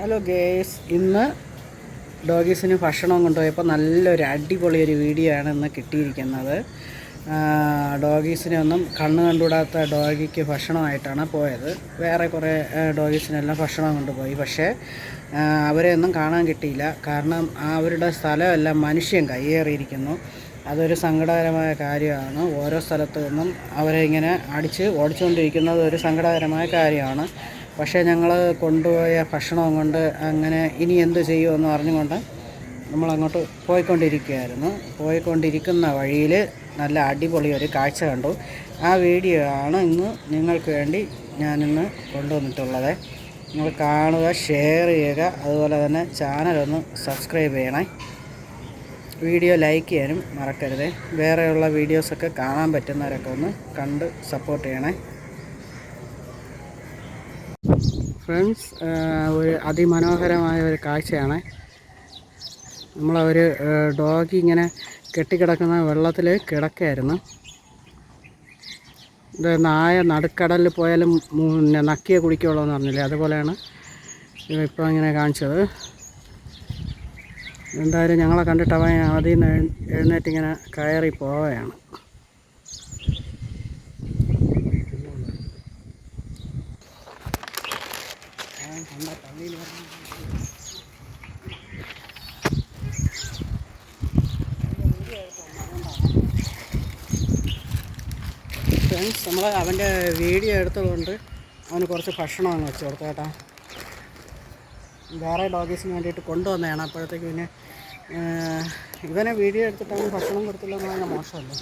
Hello guys ഇന്ന് ഡോഗീസിന് ഭക്ഷണം കൊണ്ടുപോയപ്പോൾ നല്ലൊരു അടിപൊളി ഒരു വീഡിയോ ആണ് ഇന്ന് കിട്ടിയിരിക്കുന്നത്. ഡോഗീസിനെ ഒന്നും കണ്ണ് കണ്ടുകൂടാത്ത ഡോഗിക്ക് ഭക്ഷണമായിട്ടാണ് പോയത്. വേറെ കുറേ ഡോഗീസിനെല്ലാം ഭക്ഷണം കൊണ്ടുപോയി. പക്ഷേ അവരെ ഒന്നും കാണാൻ കിട്ടിയില്ല. കാരണം അവരുടെ സ്ഥലമെല്ലാം മനുഷ്യൻ കയ്യേറിയിരിക്കുന്നു. അതൊരു സങ്കടകരമായ കാര്യമാണ്. ഓരോ സ്ഥലത്തു നിന്നും അവരെ ഇങ്ങനെ അടിച്ച് ഓടിച്ചുകൊണ്ടിരിക്കുന്നത് ഒരു സങ്കടകരമായ കാര്യമാണ്. പക്ഷേ ഞങ്ങൾ കൊണ്ടുപോയ ഭക്ഷണം കൊണ്ട് അങ്ങനെ ഇനി എന്ത് ചെയ്യുമെന്ന് അറിഞ്ഞുകൊണ്ട് നമ്മളങ്ങോട്ട് പോയിക്കൊണ്ടിരിക്കുകയായിരുന്നു. പോയിക്കൊണ്ടിരിക്കുന്ന വഴിയിൽ നല്ല അടിപൊളി ഒരു കാഴ്ച കണ്ടു. ആ വീഡിയോ ആണ് ഇന്ന് നിങ്ങൾക്ക് വേണ്ടി ഞാനിന്ന് കൊണ്ടുവന്നിട്ടുള്ളത്. നിങ്ങൾ കാണുക ഷെയർ ചെയ്യുക അതുപോലെ തന്നെ ചാനലൊന്ന് സബ്സ്ക്രൈബ് ചെയ്യണേ. വീഡിയോ ലൈക്ക് ചെയ്യാനും മറക്കരുത്. വേറെയുള്ള വീഡിയോസൊക്കെ കാണാൻ പറ്റുന്നവരൊക്കെ ഒന്ന് കണ്ട് സപ്പോർട്ട് ചെയ്യണേ. ഫ്രണ്ട്സ് ഒരു അതിമനോഹരമായ ഒരു കാഴ്ചയാണ്. നമ്മളൊരു ഡോഗി ഇങ്ങനെ കെട്ടിക്കിടക്കുന്ന വെള്ളത്തിൽ കിടക്കായിരുന്നു. ഇത് നായ നടുക്കടലിൽ പോയാലും പിന്നെ നക്കിയെ കുടിക്കുള്ളൂ എന്ന് പറഞ്ഞില്ലേ? അതുപോലെയാണ് ഇപ്പോൾ ഇങ്ങനെ കാണിച്ചത്. എന്തായാലും ഞങ്ങളെ കണ്ടിട്ട് അവൻ അതിൽ നിന്ന് എഴു- എഴുന്നേറ്റ് ഇങ്ങനെ കയറി പോവുകയാണ്. അവൻ കണ്ട വരണം. ഫ്രണ്ട്സ് നമ്മൾ അവന്റെ വീഡിയോ എടുത്തതുകൊണ്ട് അവന് കുറച്ച് ഭക്ഷണം അങ്ങ് വെച്ച് കൊടുത്തു വേറെ ഡോഗീസിന് വേണ്ടിയിട്ട് കൊണ്ടുവന്നതാണ്. അപ്പോഴത്തേക്ക് പിന്നെ ഇവനെ വീഡിയോ എടുത്തിട്ട് അവന് ഭക്ഷണം കൊടുത്തില്ല എന്ന് പറഞ്ഞാൽ മോശമല്ലേ?